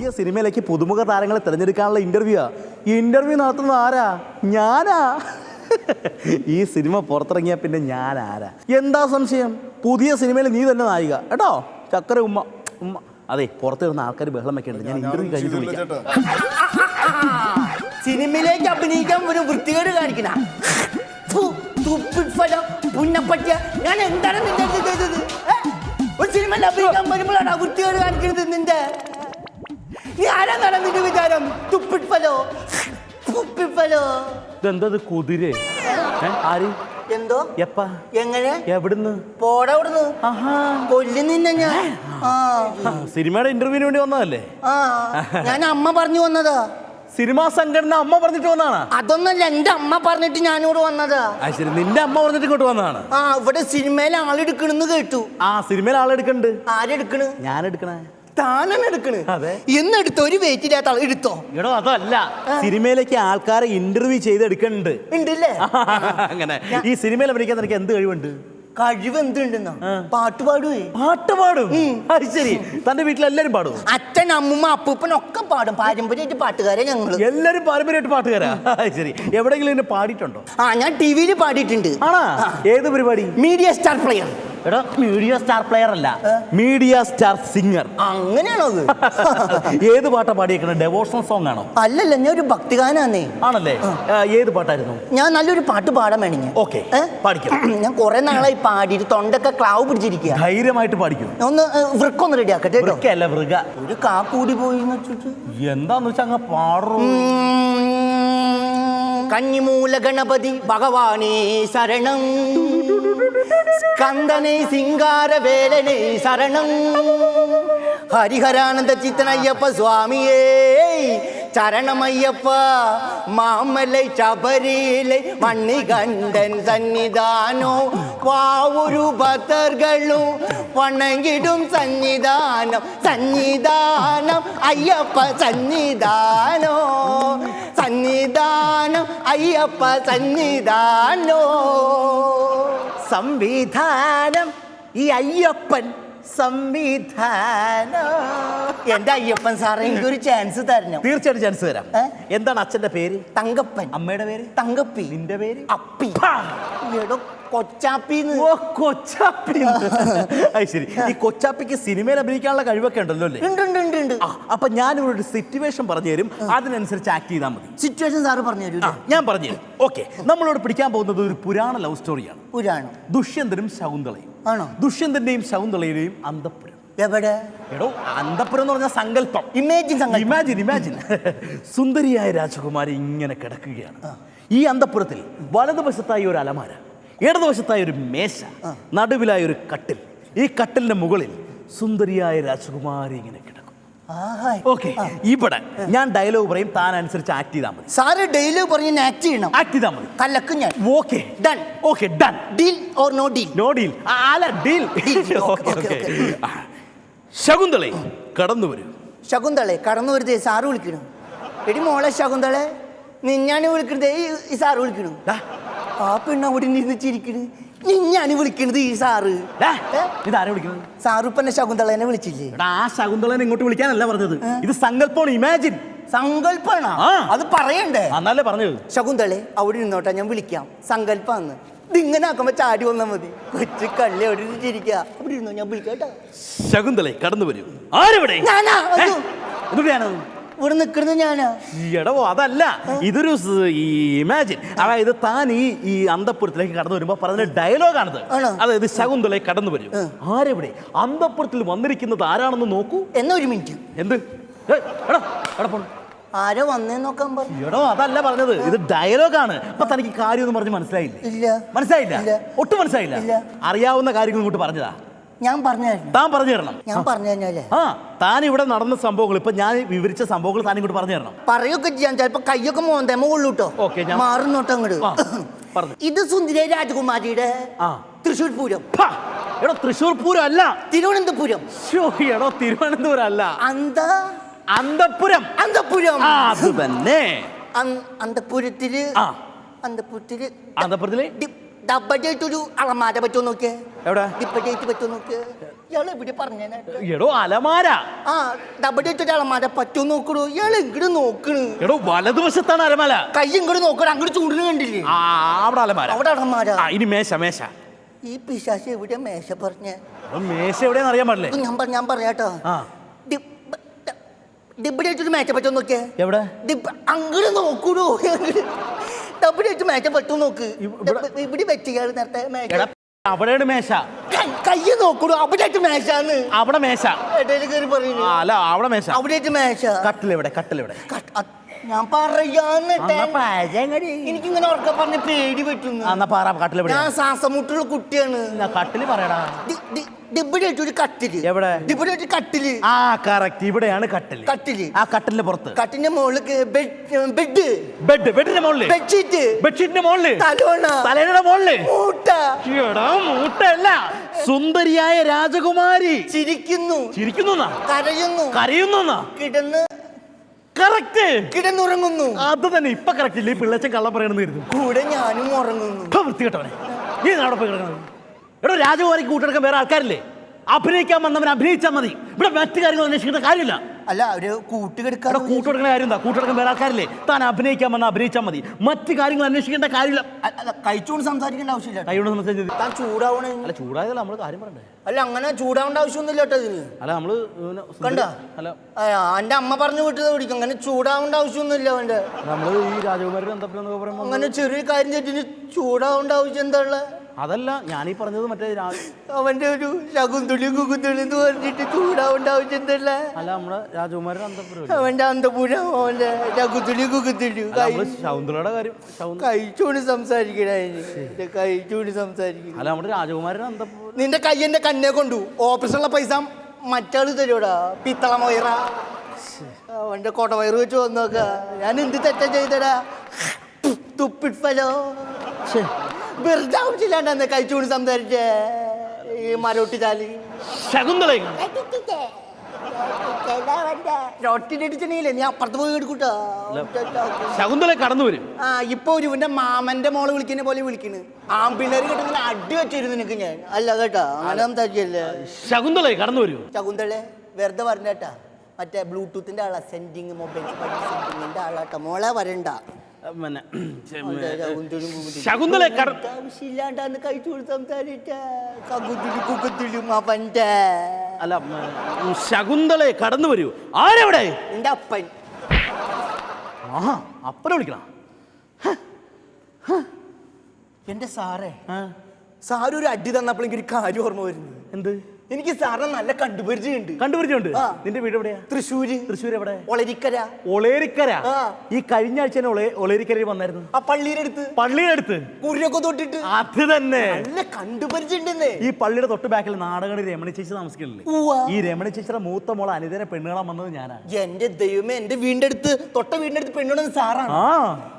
പുതിയ സിനിമയിലേക്ക് പുതുമുഖ താരങ്ങളെ തിരഞ്ഞെടുക്കാനുള്ള ഇന്റർവ്യൂ ആ. ഇന്റർവ്യൂ നടത്തുന്ന ആരാ? ഞാനാ? ഈ സിനിമ പുറത്തിറങ്ങിയ പിന്നെ ഞാൻ ആരാ എന്താ സംശയം? പുതിയ സിനിമയിൽ നീ തന്നെ നായിക. കേട്ടോ? ചക്കര ഉമ്മ ഉമ്മ. അതെ പുറത്ത് വരുന്ന ആൾക്കാർ ബഹളം വെക്കേണ്ടത് ഞാൻ ഇന്റർവ്യൂ കഴിഞ്ഞിട്ട് വിളിക്കാം. സിനിമയിലേക്ക് അഭിനയിക്കാൻ ഒരു വൃത്തികേട് കാണിക്കണ. പുന്നപ്പറ്റിയ ഞാൻ എന്താണ് നിന്റെ? ഒരു സിനിമയിൽ അഭിനയിക്കാൻ വരുമ്പോഴാണ് വൃത്തികേട് കാണിക്കുന്നത് നിന്റെ? ആരാന്നാണ് നിന്റെ വിചാരം? തുപ്പിപ്പലോ തുപ്പിപ്പലോ ഇതെന്തത് കുതിര? ആര്? എന്തോ? എപ്പാ? എങ്ങനെ? എവിടുന്ന്? പോടാ അവിടുന്ന്. ആഹാ. കൊല്ലു നിന്നെ ഞാൻ. സിനിമയുടെ ഇന്റർവ്യൂവിന് വേണ്ടി വന്നതല്ലേ? ഞാൻ അമ്മ പറഞ്ഞു വന്നതാ. സിനിമാ സംഘടന അമ്മ പറഞ്ഞിട്ട് വന്നതാണ്? അതൊന്നല്ല എന്റെ അമ്മ പറഞ്ഞിട്ട് ഞാനിവിടെ വന്നതാ. ശരി നിന്റെ അമ്മ പറഞ്ഞിട്ട് ഇങ്ങോട്ട് വന്നതാണ്? ആ ഇവിടെ സിനിമയിൽ ആളെടുക്കണെന്ന് കേട്ടു. ആ സിനിമയിൽ ആളെടുക്കണ്ട്. ആരെടുക്കണ്? ഞാൻ എടുക്കണേ താനാണ് എടുക്കണ്? അതെ. എന്നെടുത്തോ ഒരു വെയിറ്റ് ഇല്ലാത്ത ആൾ എടുത്തോ? എടോ അതല്ല. സിനിമയിലേക്ക് ആൾക്കാരെ ഇന്റർവ്യൂ ചെയ്ത് ചെയ്തെടുക്കണ്ട് ഉണ്ടല്ലേ അങ്ങനെ. ഈ സിനിമയിൽ അഭിനയിക്കാൻ നിനക്ക് എന്ത് കഴിവുണ്ട്? കഴിവ് എന്തുണ്ടെന്നോ? പാട്ട് പാടുവേ. പാട്ട് പാടും? അത് ശരി. തന്റെ വീട്ടിൽ എല്ലാരും പാടും അച്ഛൻ അമ്മുമ്മ അപ്പൂപ്പൻ ഒക്കെ പാടും. പാരമ്പര്യമായിട്ട് പാട്ടുകാരെ ഞങ്ങൾ. എല്ലാരും പാരമ്പര്യമായിട്ട് പാട്ടുകാരാ? അത് ശരി. എവിടെങ്കിലും എന്നെ പാടിയിട്ടുണ്ടോ? ആ ഞാൻ ടി വിയിൽ പാടിയിട്ടുണ്ട്. ആണാ? ഏത് പരിപാടി? Media star player. എടോ മീഡിയ സ്റ്റാർ പ്ലെയർ അല്ല. മീഡിയ സ്റ്റാർ സിംഗർ അങ്ങനെയാണോ അത് ഏത് പാട്ടാ പാടിയേക്കണ? ഡെവോഷണൽ സോങ് ആണോ? അല്ലല്ല ഞാൻ ഒരു ഭക്തിഗാനാന്നേ. ആണല്ലേ? ഏത് പാട്ടായിരുന്നു? ഞാൻ നല്ലൊരു പാട്ട് പാടാൻ വേണി ഞാൻ. ഓക്കെ? പാടിക്കും. ഞാൻ കുറെ നാളായി പാടിയിട്ട് തൊണ്ടൊക്കെ ക്ലാവ് പിടിച്ചിരിക്കുക ധൈര്യമായിട്ട് പാടിക്കും. ഒന്ന് വൃക്കൊന്ന് റെഡി ആക്കട്ടെ വൃക്കല്ല വൃക. ഒരു കാ കൂടി പോയി എന്താന്ന് വെച്ചാ അങ്ങ് പാടും. കന്നിമൂല ഗണപതി ഭഗവാനേ ശരണം. கந்தனை சிங்கார வேலனை சரணம். ஹரிஹரானந்த சித்தன் ஐயப்ப சுவாமியே சரணம் ஐயப்பா மாமலை சபரியிலை மண்ணி கண்டன் சன்னிதானோ வாவுரு பக்தர்களும் வணங்கிடும் சன்னிதானம் சன்னிதானம் ஐயப்ப சன்னிதானோ சன்னிதானம் ஐயப்ப சன்னிதானோ സംവിധാനം ഈ അയ്യപ്പൻ സംവിധാനം? എന്റെ അയ്യപ്പൻ സാറേ എനിക്കൊരു ചാൻസ് തരണം. തീർച്ചയായിട്ടും ചാൻസ് തരാം. ഏ? എന്താണ് അച്ഛന്റെ പേര്? തങ്കപ്പൻ. അമ്മയുടെ പേര്? തങ്കപ്പി. നിന്റെ പേര്? അപ്പി. പാ. എടോ കൊച്ചാപ്പിന്ന്. ഓ കൊച്ചാപ്പി അത് ശരി. ഈ കൊച്ചാപ്പിക്ക് സിനിമയിൽ അഭിനയിക്കാനുള്ള കഴിവൊക്കെ ഉണ്ടല്ലോ അല്ലേ? ഉണ്ട് ഉണ്ട് ഉണ്ട് ഉണ്ട്. ആ, അപ്പൊ ഞാനിവിടെ ഒരു സിറ്റുവേഷൻ പറഞ്ഞു തരും. അതിനനുസരിച്ച് ആക്ട് ചെയ്താൽ മതി. സിറ്റുവേഷൻ സാറ് പറഞ്ഞു തരൂ ആ, ഞാൻ പറഞ്ഞു തരും. ഓക്കെ നമ്മളോട് പിടിക്കാൻ പോകുന്നത് ഒരു പുരാണ ലവ് സ്റ്റോറിയാണ് പുരാണം. ദുഷ്യന്തനും ശകുന്തളയും. ആണോ? ദുഷ്യന്തന്റെയും ശകുന്തളയുടെയും അന്തപ്പുരം. എവിടെ? എടോ അന്തപ്പുരം എന്ന് പറഞ്ഞ സങ്കല്പം. ഇമേജിൻ ഇമാജിൻ ഇമാജിൻ സുന്ദരിയായ രാജകുമാരി ഇങ്ങനെ കിടക്കുകയാണ്. ഈ അന്തപ്പുരത്തിൽ വലതുവശത്തായി ഒരു അലമാര ഇടതുവശത്തായി ഒരു മേശ നടുവിലായി ഒരു കട്ടിൽ. ഈ കട്ടിലിന്റെ മുകളിൽ സുന്ദരിയായ രാജകുമാരി ഇങ്ങനെ കിടക്കും. ഓക്കെ ഇവിടെ ഞാൻ ഡയലോഗ് പറയും താൻ അനുസരിച്ച് ആക്ട് ചെയ്താൽ മതി. സാറ് ഡയലോഗ് പറഞ്ഞ് ആക്ട് ചെയ്യണം. ആക്ട് ചെയ്താൽ മതി. കല്ലക്കും ഞാൻ. Okay done okay done deal or no deal no deal അല്ല ഡീൽ ശകുന്തളെ കടന്നു വരൂ. ശകുന്തളെ കടന്നു വരുതേ സാറ് വിളിക്കണം. എടി മോളെ ശകുന്തളെ നിന്നാണ് വിളിക്കണത്. ഈ സാറ് വിളിക്കണം. ആ പെണ്ണ അവിടെ ഇരുന്ന് ചിരിക്കണ് നിഞ്ഞാണ് വിളിക്കണത് ഈ സാറ്? ഇതാരെ വിളിക്കുന്നത് സാറ് ഇപ്പൊ എന്നെ ശകുന്തളനെ വിളിച്ചില്ലേ? എടാ ആ ശകുന്തളനെ ഇങ്ങോട്ട് വിളിക്കാനല്ല പറഞ്ഞത്. ഇത് സങ്കല്പമാണ് ഇമാജിൻ സങ്കല്പാണ്. അത് പറയണ്ടേ? എന്നല്ലേ പറഞ്ഞത് ശകുന്തളെ അവിടെ നിന്നോട്ടെ ഞാൻ വിളിക്കാം. സങ്കല്പാന്ന്. ഇതിങ്ങനെ ആക്കുമ്പോ ചാടി വന്നാ മതി. കൊച്ചു കള്ളി അവിടെ ഇരിക്കുക അവിടെ ഇരുന്നോ ഞാൻ വിളിക്കാം ശകുന്തളെ കടന്നു വരൂ. ആരെവിടെ? ഞാനാ? അയ്യോ. ഇവിടെ നിൽക്കുന്നത് ഞാനാ. എടോ അതല്ല. ഇതൊരു ഇമാജിൻ അതായത് താൻ ഈ ഈ അന്തപുരത്തിലേക്ക് കടന്നു വരുമ്പോ പറഞ്ഞ ഡയലോഗാണിത് ആണത്. അതായത് ശകുന്തള കടന്നു വരും. ആരെവിടെ? അന്തപുരത്തിൽ വന്നിരിക്കുന്നത് ആരാണെന്ന് നോക്കൂ. എന്നാ ഒരു മിനിറ്റ് എന്ത്? ഏയ്, എടാ, എടാ പോണു. ആരോ വന്നേ നോക്കാൻ പറഞ്ഞു എടോ അതല്ല പറഞ്ഞത്. ഇത് ഡയലോഗാണ് അപ്പൊ തനിക്ക് കാര്യം ഒന്നും പറഞ്ഞ് മനസ്സിലായില്ല? ഇല്ല. മനസ്സിലായില്ല? ഒട്ടും മനസ്സിലായില്ല? അറിയാവുന്ന കാര്യങ്ങൾ ഇങ്ങോട്ട് പറഞ്ഞതാ. ഞാൻ പറഞ്ഞു താൻ പറഞ്ഞു തരണം ഞാൻ പറഞ്ഞു കഴിഞ്ഞാലേ ആ താൻ ഇവിടെ നടന്ന സംഭവങ്ങൾ ഇപ്പൊ ഞാൻ വിവരിച്ച സംഭവങ്ങൾ താൻ ഇങ്ങോട്ട് പറഞ്ഞു തരണം പറയൊക്കെ ചെയ്യാൻ ചിലപ്പോ കയ്യൊക്കെ മോന്തേമ കൊള്ളൂട്ടോ ഓക്കെ ഞാൻ- മാറുന്നോട്ടോ അങ്ങോട്ട് പറഞ്ഞു. ഇത് സുന്ദരി രാജകുമാരിയുടെ ആ. തൃശ്ശൂർ പൂരം. എടോ തൃശ്ശൂർ പൂരം അല്ല. തിരുവനന്തപുരം. എടോ തിരുവനന്തപുരം അല്ല. അന്ത? അന്തപുരം. അന്തപുരം. അത് തന്നെ. അന്തപുരത്തിൽ. അന്തപുരത്തിൽ അന്തപുരത്തിലെ? ഡി- ഡബഡായിട്ടൊരു അളമാര പറ്റുമോ നോക്കിയേ എവിടെ ഡിപ്പഡേറ്റ് പറ്റുമോ നോക്കിയേ ഇയാൾ എവിടെ പറഞ്ഞേനായിട്ട് എടോ അലമാര ആ ഡബിൾ ഇട്ടിട്ട് അളമാരെ പറ്റൂ നോക്കണു ഇയാൾ ഇങ്ങോട്ട് നോക്കണ് എടോ വലതുവശത്താണ് അലമാര കൈ ഇങ്ങോട്ട് നോക്കണം അങ്ങോട്ട് ചൂടിന് കണ്ടില്ലേ ആ അവിടെ അലമാര അവിടെ അളമാര ആ ഇനി മേശ മേശ ഈ പിശാശ് എവിടെ മേശ പറഞ്ഞേ എടോ, മേശ എവിടെയാന്ന് അറിയാൻ പാടില്ലേ ഞാൻ പറ- ഞാൻ പറയാട്ടോ ആ ഡിബിടെ മേശ പറ്റുമോ നോക്കിയേ എവിടെ അങ്ങനെ അങ്ങോട്ട് നോക്കൂടോ നോക്ക്. ഇവിടെ- നേരത്തെ അവിടെയാണ് മേശ. കയ്യ് നോക്കൂടോ അവിടെ വെച്ച് മേശാന്ന്. അവിടെ മേശ. ഇടയിൽ കയറി ആ, പറയുന്നു അല്ല അവിടെ മേശ. അവിടെ വെച്ച് മേശ. കട്ടിലെവിടെ കട്ടിലെവിടെ. ഞാൻ പറയാന്ന്. എനിക്കിങ്ങനെ ഉറക്കെ പറഞ്ഞ പേടി പറ്റുന്നു പറ കട്ടിലെവിടെ ഞാൻ ശ്വാസമുട്ടുള്ള കുട്ടിയാണ്. കട്ടിൽ പറയടാ. കട്ടിൽ. എവിടെ? ഒരു കട്ടിൽ. ആ കറക്റ്റ് ഇവിടെയാണ് കട്ടിൽ. കട്ടിൽ. ആ കട്ടിലിന്റെ പുറത്ത്. കട്ടിന്റെ മുകളിൽ ബെഡ് ബെഡ്. ബെഡ് ബെഡിന്റെ മുകളിൽ ബെഡ്ഷീറ്റ്. ബെഡ്ഷീറ്റിന്റെ മുകളിൽ തലോണ. തലേണയുടെ മുകളിൽ മൂട്ട. മൂട്ടല്ല സുന്ദരിയായ രാജകുമാരി. ചിരിക്കുന്നു. ചിരിക്കുന്നു കരയുന്നു. കരയുന്നു കിടന്ന് കറക്റ്റ്. കിടന്നുറങ്ങുന്നു. അത് തന്നെ ഇപ്പൊ കറക്റ്റ് ഇല്ല? ഈ പിള്ളച്ചൻ കള്ളം പറയണെന്ന് കരുതും. കൂടെ ഞാനും ഉറങ്ങുന്നു. വൃത്തി കേട്ടവനെ നീ നാടൊപ്പം കിടക്കണം എടോ രാജകുമാരി കൂട്ടെടുക്കാൻ വേറെ ആൾക്കാരില്ലേ? അഭിനയിക്കാൻ വന്നവൻ അഭിനയിച്ചാൽ മതി. ഇവിടെ മറ്റു കാര്യങ്ങൾ അന്വേഷിക്കേണ്ട കാര്യമില്ല. അല്ല അവർ കൂട്ടുകെടുക്കാൻ കൂട്ടുകെടുക്കുന്ന കൂട്ടുകൊടുക്കുന്ന കാര്യം എന്താ കൂട്ടുകൊടുക്കാൻ വേറെ ആൾക്കാരില്ലേ താൻ അഭിനയിക്കാൻ വന്ന അഭിനയിച്ചാൽ മതി. മറ്റു കാര്യങ്ങൾ അന്വേഷിക്കേണ്ട കാര്യമില്ല. കഴിച്ചുകൊണ്ട് സംസാരിക്കേണ്ട ആവശ്യമില്ല കൈകൊണ്ട് സംസാരിച്ചത് താൻ ചൂടാവണേ. അല്ല ചൂടായതല്ല നമ്മൾ കാര്യം പറയണ്ടേ? അല്ല അങ്ങനെ ചൂടാവേണ്ട ആവശ്യമൊന്നുമില്ല കേട്ടോ ഇതിന്. അല്ല നമ്മൾ കണ്ട? അല്ല. എന്റെ അമ്മ പറഞ്ഞു വിട്ടത് പിടിക്കും. അങ്ങനെ ചൂടാവേണ്ട ആവശ്യമൊന്നുമില്ല അവന്റെ. നമ്മൾ ഈ രാജകുമാരി ബന്ധപ്പെട്ടെന്നൊക്കെ പറയുമ്പോൾ അങ്ങനെ ചെറിയ കാര്യം ചെറ്റിന് ചൂടാവേണ്ട ആവശ്യം എന്താ ഉള്ള അതല്ല ഞാനീ പറഞ്ഞത് മറ്റേ രാ- അവന്റെ ഒരു ശകുന്തുളി കുകുന്തുളി എന്ന് പറഞ്ഞിട്ട് ചൂടാവേണ്ട അല്ല നമ്മുടെ രാജകുമാരൻ ബന്ധപ്പെടും അവന്റെ അന്തപുരം അവന്റെ ശകുന്തുളി കുകുന്തുളി നമ്മൾ ശൗന്തളയുടെ കാര്യം ശൗന്ദ കഴിച്ചോണ്ട് സംസാരിക്കണ കഴിച്ചോണ്ട് സംസാരിക്കണം അല്ല നമ്മുടെ രാജകുമാരൻ ബന്ധപ്പെടും നിന്റെ കൈ എന്റെ കണ്ണെ കൊണ്ടു. ഓപ്പറേഷനുള്ള പൈസ മറ്റാൾ തരൂടാ പിത്തള മൊയറ അവന്റെ കൊടവയറ് വെച്ച് വന്നോക്ക. ഞാൻ എന്ത് തെറ്റാ ചെയ്തടാ? തുപ്പിട്ടലോ വെറുതെ ആവശ്യമില്ലാണ്ടെന്ന് കഴിച്ചുകൊണ്ട് സംസാരിച്ചേ. ഈ മരോട്ടി ചാലി ശകുന്തള. റൊട്ടിനടിച്ചണില്ലേ നീ അപ്പുറത്ത് പോയി എടുക്കൂട്ടാ. ശകുന്തള കടന്നു വരും. ആ ഇപ്പൊ ഒരു ഇവന്റെ മാമന്റെ മോൾ വിളിക്കുന്ന പോലെ വിളിക്കണ്. ആമ്പിള്ളേര് കിട്ടുന്ന അടി വെച്ചിരുന്നു നിനക്ക് ഞാൻ. അല്ല കേട്ടോ അങ്ങനെ സംസാരിക്കല്ലേ? ശകുന്തള കടന്നു വരും. ശകുന്തളെ വെറുതെ പറഞ്ഞേട്ടാ. മറ്റേ ബ്ലൂടൂത്തിന്റെ ആളാ സെൻഡിങ് മൊബൈൽ സെൻഡിങ്ങിന്റെ ആളാട്ടാ മോളെ വരണ്ട. പിന്നെ ശകുന്തളും ആവശ്യമില്ലാണ്ടാന്ന് കഴിച്ചു കൊടുത്ത് കുക്കത്തിലും അവന്റെ അല്ല ശകുന്തളെ കടന്നു വരൂ. ആരെവിടെ? എന്റെ അപ്പൻ. ആഹാ അപ്പനെ വിളിക്കണം? എന്റെ സാറേ സാറൊരു ഒരു അടി തന്നപ്പോൾ ഒരു കാര്യം ഓർമ്മ വരുന്നു. എന്ത്? എനിക്ക് സാറിനെ നല്ല കണ്ടുപരിചയമുണ്ട്. കണ്ടുപരിചയുണ്ട് ആ. നിന്റെ വീട് എവിടെയാ? തൃശ്ശൂര്. തൃശ്ശൂർ എവിടെ? ഒളരിക്കര. ഒളേരിക്കര? ആ. ഈ കഴിഞ്ഞ ആഴ്ച തന്നെ ഒളേ ഒളേരിക്കരയിൽ വന്നായിരുന്നു. ആ പള്ളിയുടെ അടുത്ത്. പള്ളിയുടെ അടുത്ത്? കുരിയൊക്കെ തൊട്ടിട്ട്. അത് തന്നെ. നല്ല കണ്ടുപരിചയുണ്ടെന്നേ ഈ പള്ളിയുടെ തൊട്ട് ബാക്കിൽ നാടകണി രമണി ചേച്ചി താമസിക്കുന്നില്ലേ ഉവ്വ. ഈ രമണി ചേച്ചിയുടെ മൂത്ത മോളെ അനിതനെ പെണ്ണുകളാൻ വന്നത് ഞാനാ. എന്റെ ദൈവമേ എന്റെ വീടിന്റെ അടുത്ത് തൊട്ട വീടിന്റെ അടുത്ത് പെണ്ണുണ്ടെന്ന് സാറാണ്. ആ.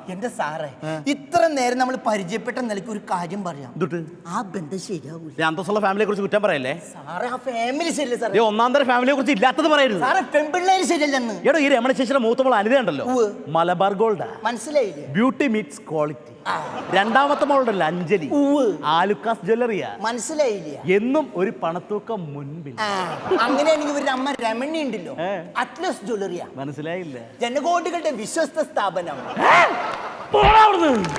എന്റെ സാറേ ഇത്ര നേരം നമ്മൾ പരിചയപ്പെട്ട നിലയ്ക്ക് ഒരു കാര്യം പറയാം. എന്തുട്ട്? ആ ബന്ധം ശരിയാവൂല. അന്തസ്സുള്ള ഫാമിലിയെ കുറിച്ച് കുറ്റം പറയല്ലേ? സാറേ ആ ഫാമിലി ശരിയല്ല സാറേ? ഒന്നാം തരം ഫാമിലിയെ കുറിച്ച് ഇല്ലാത്തത് പറയരുത്. സാറേ പെൺപിള്ളേര് ശരിയല്ലെന്ന്. എടോ ഈ രമണ ശേഷിയുടെ മൂത്ത മോൾ അനിത ഉണ്ടല്ലോ. ഉവ്വ്. മലബാർ ഗോൾഡ്. മനസ്സിലായില്ലേ? ബ്യൂട്ടി മീറ്റ്സ് ക്വാളിറ്റി രണ്ടാമത്തെ മോളുണ്ടല്ലോ അഞ്ജലി ഉവ്വ്. ആലുക്കാസ് ജ്വല്ലറിയാ. മനസ്സിലായില്ല? എന്നും ഒരു പണത്തൂക്കം മുൻപിൽ. ആ, അങ്ങനെയാണെങ്കിൽ ഇവരുടെ അമ്മ രമണി ഉണ്ടല്ലോ. ഏ. അറ്റ്ലസ് ജ്വല്ലറിയാ മനസ്സിലായില്ല. ജനകോടികളുടെ വിശ്വസ്ത സ്ഥാപനം. പോടാ അവിടുന്ന്.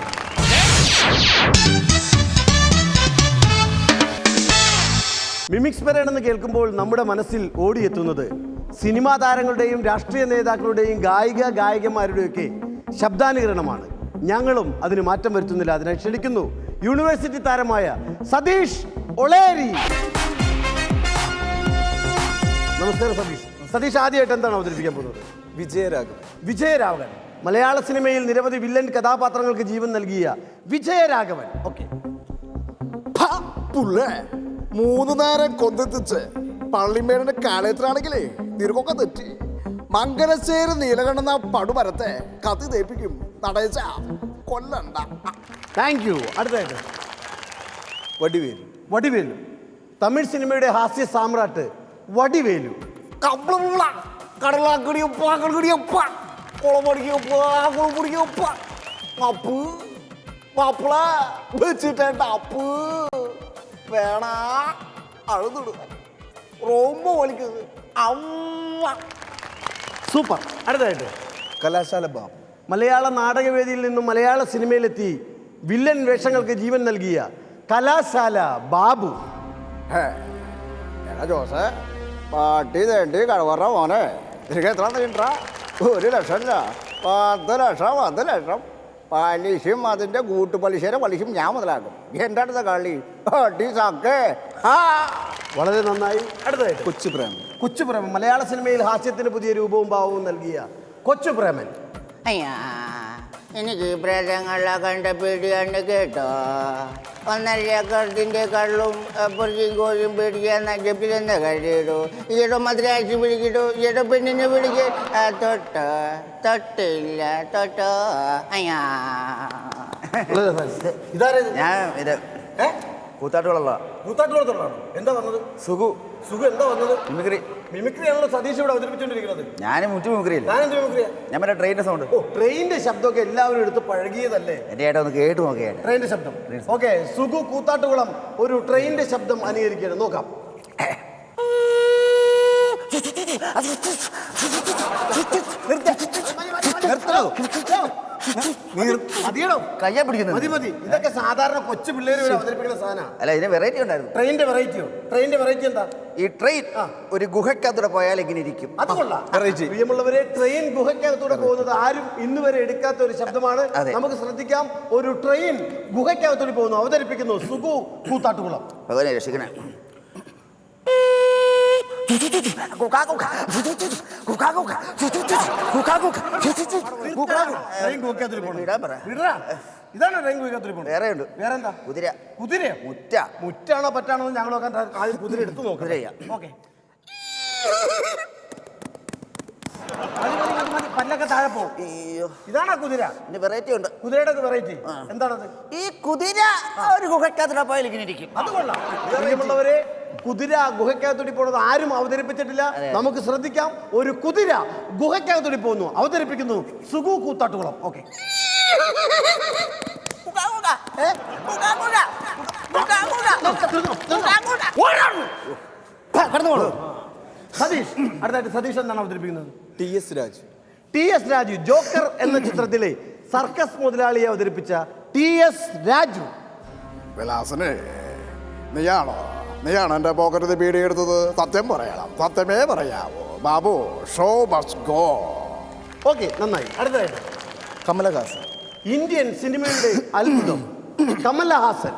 മിമിക്സ് പരേഡ് എന്ന് കേൾക്കുമ്പോൾ നമ്മുടെ മനസ്സിൽ ഓടിയെത്തുന്നത് സിനിമാ താരങ്ങളുടെയും രാഷ്ട്രീയ നേതാക്കളുടെയും ഗായിക ഗായകന്മാരുടെയൊക്കെ ശബ്ദാനുകരണമാണ്. ഞങ്ങളും അതിന് മാറ്റം വരുത്തുന്നില്ല. അതിനെ ക്ഷണിക്കുന്നു യൂണിവേഴ്സിറ്റി താരമായ സതീഷ് ഒളേരി. നമസ്കാരം സതീഷ്. സതീഷ് ആദ്യമായിട്ട് എന്താണ് അവതരിപ്പിക്കാൻ പോകുന്നത്? വിജയരാഘവൻ. വിജയരാഘവൻ. മലയാള സിനിമയിൽ നിരവധി വില്ലൻ കഥാപാത്രങ്ങൾക്ക് ജീവൻ നൽകിയ വിജയരാഘവൻ. ഓക്കെ. മൂന്ന് നേരം കൊന്തെത്തിച്ച് പള്ളിമേടിന്റെ കാലയത്തിലാണെങ്കിലേ തിരുക്കൊക്കെ തെറ്റി. മംഗലശ്ശേരി നീലകണ്ഠന പടുമരത്തെ കത്തി തേപ്പിക്കും. നടയച്ച കൊല്ലണ്ട. താങ്ക് യു അടുത്തായിട്ട്. വടിവേലു. വടിവേലു. തമിഴ് സിനിമയുടെ ഹാസ്യ സാമ്രാട്ട് വടിവേലു. കമ്പള കടലാക്കടിയപ്പ കടകടിയപ്പ കുളമടിക്കപ്പ കുളമുടിക്കപ്പ അപ്പ് മാപ്പിള വെച്ചിട്ടേണ്ട അപ്പ്. വേണാ. അഴുതിടും റോമ്പ് വലിക്കുന്നത്. അമ്മ സൂപ്പർ. അടുത്തായിട്ട് കലാശാല ബാബു. മലയാള നാടകവേദിയിൽ നിന്നും മലയാള സിനിമയിലെത്തി വില്ലൻ വേഷങ്ങൾക്ക് ജീവൻ നൽകിയ കലാശാല ബാബു. ഹേ, ജോസ് പാട്ടി തേണ്ടി കഴവറ മോനെ. എത്ര ഒരു ലക്ഷം ഇല്ല പത്ത് ലക്ഷം പത്ത് ലക്ഷം. പലിശയും അതിന്റെ കൂട്ടുപലിശയുടെ പലിശയും ഞാൻ മുതലാക്കും. എന്റെ അടുത്ത കളി. ആ. വളരെ നന്നായി. അടുത്ത കൊച്ചു പ്രേമൻ കൊച്ചു പ്രേമൻ മലയാള സിനിമയിൽ ഹാസ്യത്തിന് പുതിയ രൂപവും ഭാവവും നൽകിയ കൊച്ചു പ്രേമൻ അയ്യാ. എനിക്ക് ഈ പ്രേതങ്ങളെ കണ്ട പേടിയാണ് കേട്ടോ. ഒന്നര ഏക്കറത്തിന്റെ കള്ളും പുറത്തും കോഴിയും പേടിക്കാൻ നജപ്പിലെന്ന കഴിയിടൂ ഈയിടെ മദ്രാശി പിടിക്കിട്ടു ഈയിടെ പെണ്ണിനെ പിടിക്ക തൊട്ടോ തൊട്ടില്ല തൊട്ടോ അയ്യാ. ഞാൻ ഇത് ഏ? കൂത്താട്ടുകളുള്ള കൂത്താട്ടുകുളത്തുള്ളതാണോ എന്താ വന്നത്? സുഖു. സുഖം എന്താ വന്നത്? മിമിക്രി മിമിക്രി ആണല്ലോ സതീഷ് ഇവിടെ അവതരിപ്പിച്ചുകൊണ്ടിരിക്കുന്നത് ഞാൻ മുറ്റു ഞാൻ എന്ത് മിമിക്രിയാ ഞാൻ മറ്റേ ട്രെയിനിന്റെ സൗണ്ട് ഓ ട്രെയിനിന്റെ ശബ്ദമൊക്കെ എല്ലാവരും എടുത്ത് പഴകിയതല്ലേ ഏട്ടാ ഒന്ന് കേട്ട് നോക്കിയേട്ടാ ട്രെയിനിന്റെ ശബ്ദം ഓക്കെ സുഖു കൂത്താട്ടുകുളം ഒരു ട്രെയിനിന്റെ ശബ്ദം അനുകരിക്കണം നോക്കാം മതിയടോ. കയ്യാ പിടിക്കുന്നത്. മതി മതി. ഇതൊക്കെ സാധാരണ കൊച്ചു പിള്ളേര് വരെ അവതരിപ്പിക്കുന്ന സാധനമാണ് അല്ല ഇതിന് വെറൈറ്റി ഉണ്ടായിരുന്നു. ട്രെയിനിന്റെ വെറൈറ്റിയോ ട്രെയിനിന്റെ വെറൈറ്റി എന്താ? ഈ ട്രെയിൻ ഒരു ഗുഹയ്ക്കകത്തൂടെ പോയാൽ ഇങ്ങനെ ഇരിക്കും. പ്രിയമുള്ളവരെ ട്രെയിൻ ഗുഹയ്ക്കകത്തൂടെ പോകുന്നത് ആരും ഇന്ന് വരെ എടുക്കാത്ത ഒരു ശബ്ദമാണ് നമുക്ക് ശ്രദ്ധിക്കാം. ഒരു ട്രെയിൻ ഗുഹയ്ക്കകത്തൂടെ പോകുന്നു. അവതരിപ്പിക്കുന്നു സുഖു കൂത്താട്ടുകുളം. ഭഗവാനെ രക്ഷിക്കണേ ട്രെയിൻ ഗുഹയ്ക്കകത്തൂടെ പോകുന്നു വിടാൻ പറ. വിടറാ. ഇതാണ് വേറെ പോകുന്നത് വേറെയുണ്ട്. വേറെന്താ കുതിര. കുതിരയോ? മുറ്റ. മുറ്റാണോ പറ്റാണോ ഞങ്ങൾ നോക്കാൻ ആദ്യം കുതിര എടുത്തു നോക്കാം. കുതിരയാ. ഓക്കെ. പല്ലൊക്കെ താഴെ പോകും അയ്യോ. ഇതാണോ കുതിര? വെറൈറ്റി ഉണ്ട്. കുതിരയുടെ വെറൈറ്റി എന്താണത്? ഈ കുതിര ഒരു ഗുഹയ്ക്കകത്തൂടെ പോയാൽ ഇങ്ങനെ ഇരിക്കും. അത് കൊള്ളാം. കുതിര ഗുഹയ്ക്കകത്തൂടി പോണത് ആരും അവതരിപ്പിച്ചിട്ടില്ല. നമുക്ക് ശ്രദ്ധിക്കാം. ഒരു കുതിര ഗുഹയ്ക്കകത്തൂടി പോകുന്നു. അവതരിപ്പിക്കുന്നു സുഗു കൂത്താട്ടുകുളം. ഓക്കെ. കടന്നുകൊള്ളു സതീഷ് അടുത്തായിട്ട് സതീഷ് എന്താണ് അവതരിപ്പിക്കുന്നത്. T S Raju. T S Raju joker എന്ന ചിത്രത്തിലെ സർക്കസ് മുതലാളിയെ അവതരിപ്പിച്ച ടി എസ് രാജു. വിലാസനെ നീയാണോ? നീയാണ് എൻ്റെ പോക്കറ്റിൽ പീടിയെടുത്തത് സത്യം പറയണം സത്യമേ പറയാവോ Babu show must go okay നന്നായി അടുത്തതായിട്ട് கமலஹாசன் ഇന്ത്യൻ സിനിമയുടെ അത്ഭുതം കമലഹാസൻ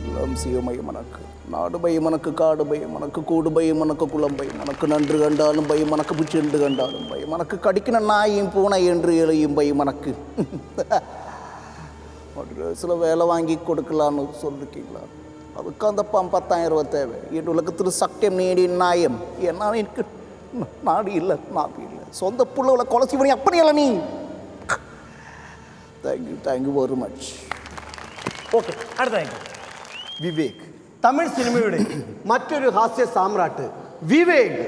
எல்லாம் சிவமை மனக்கு நாடு பை மனக்கு காடு பை மனக்கு கூடு பை மனக்கு குளம் பை மனக்கு நன்று கண்டாலும் பை மனக்கு புச்செண்டு கண்டாலும் பை மனக்கு கடிக்கின நாயும் பூனை என்று இழையும் பை மனக்கு ஒரு சில வேலை வாங்கி கொடுக்கலான்னு சொல்லிருக்கீங்களா அதுக்கு அந்த பம் பத்தாயிரம் ரூபாய் தேவை என் உலகத்தில் சத்தியம் நீடி நியாயம் ஏன்னா எனக்கு நாடு இல்லை நாடு இல்லை சொந்த புள்ளவளை கொலைச்சி பண்ணி அப்படியல்ல நீ thank you thank you very much okay അടുത്തതായിട്ട് விவேக் തമിഴ് സിനിമയുടെ മറ്റൊരു ഹാസ്യ സാമ്രാട്ട് വിവേക്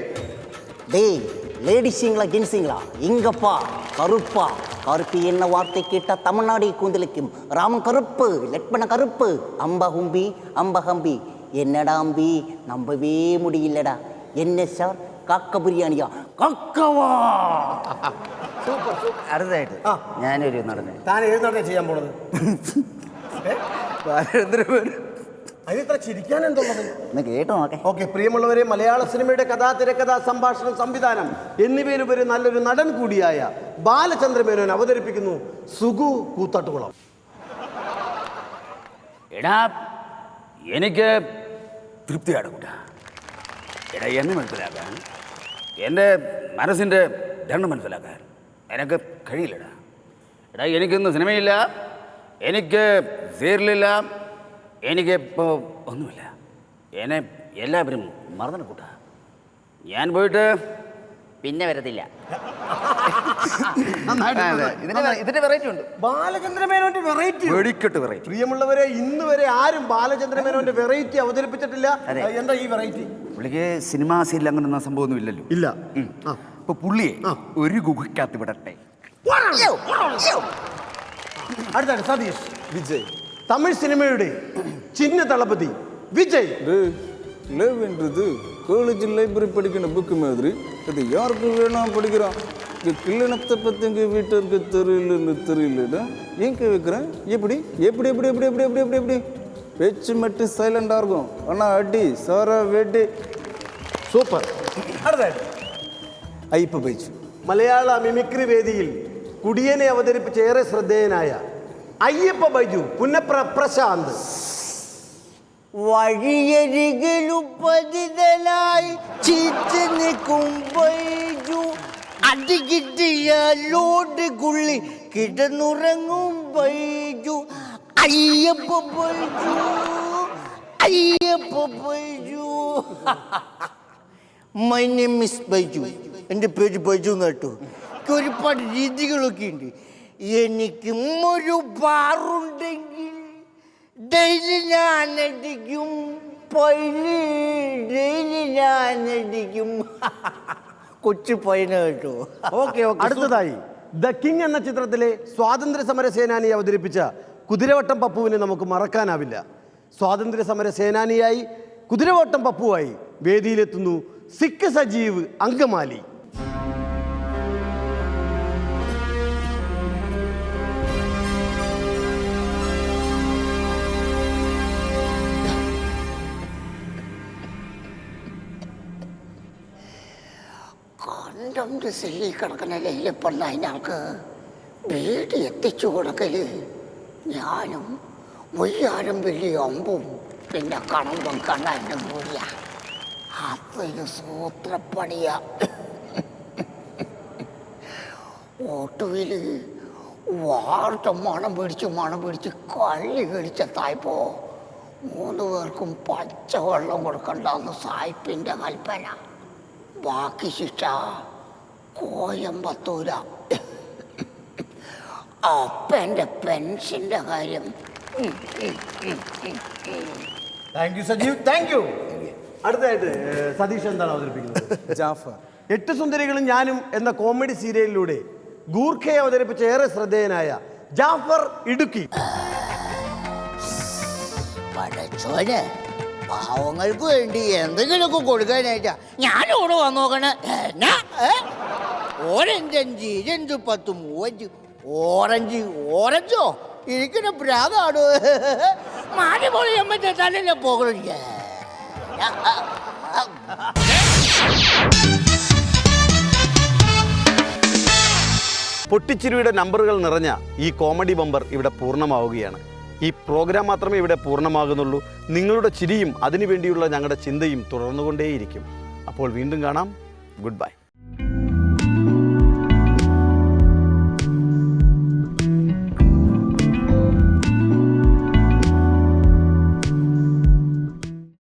டேய் லேடிஸுங்களா ஜென்ஸுங்களா இங்கப்பா கருப்பா கருப்பு என்ன வார்த்தை கேட்டா தமிழ்நாடு கூந்தலிக்கும் ராமன் கருப்பு லட்மண கருப்பு அம்ப ஹும்பி அம்ப ஹம்பி என்னடா அம்பி நம்பவே முடியலடா என்ன சார் காக்க பிரியாணியா கக்கவா അടുത്തതായിട്ട് ഞാനൊരു നടനെ താൻ എഴുന്നേറ്റേ ചെയ്യാൻ പോണത് അതിന് ഇത്ര ചിരിക്കാൻ എന്തുള്ളത്? ഒന്ന് കേട്ടോ നോക്കേ. ഓക്കെ പ്രിയമുള്ളവരെ മലയാള സിനിമയുടെ കഥാ തിരക്കഥ സംഭാഷണം സംവിധാനം എന്നിവയിലുപരി നല്ലൊരു നടൻ കൂടിയായ ബാലചന്ദ്രമേനോൻ അവതരിപ്പിക്കുന്നു സുഗു കൂത്താട്ടുകുളം. എടാ എനിക്ക് തൃപ്തിയാണ് കൂട്ടാ. എടാ എന്നെ മനസ്സിലാക്കാൻ എന്റെ മനസ്സിന്റെ ദണ്ണം മനസ്സിലാക്കാൻ എനിക്ക് കഴിയില്ലടാ. എടാ എനിക്കിന്ന് സിനിമയില്ല എനിക്ക് സീരിയലില്ല എനിക്ക് ഇപ്പോൾ ഒന്നുമില്ല. എന്നെ എല്ലാവരും മറന്നു കൂട്ടാ. ഞാൻ പോയിട്ട് പിന്നെ വരത്തില്ല. ഇതിന്റെ വെറൈറ്റി ഉണ്ട്. ബാലചന്ദ്രമേനോന്റെ വെറൈറ്റി വെടിക്കെട്ട് വെറൈറ്റി പ്രിയമുള്ളവരെ ഇന്ന് വരെ ആരും ബാലചന്ദ്രമേനോന്റെ വെറൈറ്റി അവതരിപ്പിച്ചിട്ടില്ല. എന്താ ഈ വെറൈറ്റി പുള്ളിക്ക് സിനിമാ സീരിയൽ അങ്ങനെ സംഭവമൊന്നും ഇല്ലല്ലോ. ഇല്ല. ഇപ്പൊ അപ്പൊ പുള്ളിയെ ഒരു ഗുഹയ്ക്കകത്ത് വിടട്ടെ. അടുത്താണ് സതീഷ്. விஜய் തമിഴ് സിനിമയുടെ ചിഹ്ന തളപതി വിജയ് லேவ்ன்றது காலேஜ் லைப்ரரி படிக்கிற புக்கு மாதிரி இது யாருக்கு வேணா படிக்கிறான் இந்த கிள்ளனத்தை பற்றி எங்கள் வீட்டிற்கு தெரியலன்னு தெரியலடா எங்க வைக்கிறேன் எப்படி எப்படி எப்படி எப்படி எப்படி எப்படி எப்படி எப்படி பேச்சு மட்டும் சைலண்டாக இருக்கும் ஆனால் அடி சாரா வெட்டி സൂപ്പർ അടുത്തായിട്ട് അയ്യപ്പ ബൈജു മലയാള മിമിക്രി വേദിയിൽ കുടിയനെ അവതരിപ്പിച്ച ഏറെ ശ്രദ്ധേയനായ അയ്യപ്പ ബൈജു പുന്നപ്ര പ്രശാന്ത്. വഴിയരികിലും പതിതനായി ചീറ്റ് നിൽക്കും ബൈജു. അടി ലോഡ് കുള്ളി കിടന്നുറങ്ങും Baiju. Ayyappa Baiju Ayyappa Baiju. My name miss Baiju. എന്റെ പേര് ബൈജു കേട്ടോ. എനിക്ക് ഒരുപാട് രീതികളൊക്കെ ഉണ്ട്. എനിക്കും ഒരു ബാറുണ്ടെങ്കിൽ ഡെയിലി ഞാൻ അടിക്കും പൈലി ഡെയിലി ഞാൻ അടിക്കും കൊച്ചു പൈന കേട്ടോ. ഓക്കെ അടുത്തതായി. ദ കിങ് എന്ന ചിത്രത്തിലെ സ്വാതന്ത്ര്യ സമര സേനാനി അവതരിപ്പിച്ച കുതിരവട്ടം പപ്പുവിനെ നമുക്ക് മറക്കാനാവില്ല. സ്വാതന്ത്ര്യ സമര സേനാനിയായി കുതിരവട്ടം പപ്പുവായി വേദിയിലെത്തുന്നു സിഖ് സജീവ് അങ്കമാലി. കണ്ടം സെല്ലി കിടക്കുന്ന ലൈലപ്പള്ള അതിനൾക്ക് വീട് എത്തിച്ചു കൊടുക്കൽ. ഞാനും മുയ്യാരും വലിയ അമ്പും പിന്നെ കണമ്പും കണ്ണാന്റെ കൂടിയ. അതൊരു സൂത്രപ്പണിയ. ഓട്ടോയിൽ വാർത്ത മണം പിടിച്ച് മണം പിടിച്ച് കള്ളി കടിച്ചെത്തായപ്പോ മൂന്ന് പേർക്കും പച്ചവെള്ളം കൊടുക്കണ്ടെന്ന് സായിപ്പിന്റെ കൽപ്പന. ബാക്കി ശിക്ഷ. കോയമ്പത്തൂര. അപ്പന്റെ പെൻഷന്റെ കാര്യം. Thank you Sajeev. Thank you അടുത്തതായിട്ട് സതീഷ് എന്താണ് അവതരിപ്പിക്കുന്നത്? ജാഫർ. എട്ട് സുന്ദരികളും ഞാനും എന്ന കോമഡി സീരിയലിലൂടെ ഗൂർഖയെ അവതരിപ്പിച്ച ഏറെ ശ്രദ്ധേയനായ ജാഫർ ഇടുക്കി. പടച്ചോന്. പാവങ്ങൾക്ക് വേണ്ടി എന്തെങ്കിലുമൊക്കെ കൊടുക്കാനായിട്ടാ. ഞാനിവിടെ വന്നു നോക്കണേ. എന്നാ? ഏ? ഓരഞ്ച് അഞ്ച് ഇരഞ്ച് പത്ത് മൂവഞ്ച് ഓറഞ്ച് ഓറഞ്ചോ? ഇരിക്കുന്ന പ്രാതാണ് മാറി പോയി അമ്മത്തെ തലല്ലേ പോകണില്ല പൊട്ടിച്ചിരിയുടെ നമ്പറുകൾ നിറഞ്ഞ ഈ കോമഡി ബമ്പർ ഇവിടെ പൂർണമാവുകയാണ്. ഈ പ്രോഗ്രാം മാത്രമേ ഇവിടെ പൂർണമാകുന്നുള്ളൂ. നിങ്ങളുടെ ചിരിയും അതിനുവേണ്ടിയുള്ള ഞങ്ങളുടെ ചിന്തയും തുടർന്നുകൊണ്ടേയിരിക്കും. അപ്പോൾ വീണ്ടും കാണാം. Good bye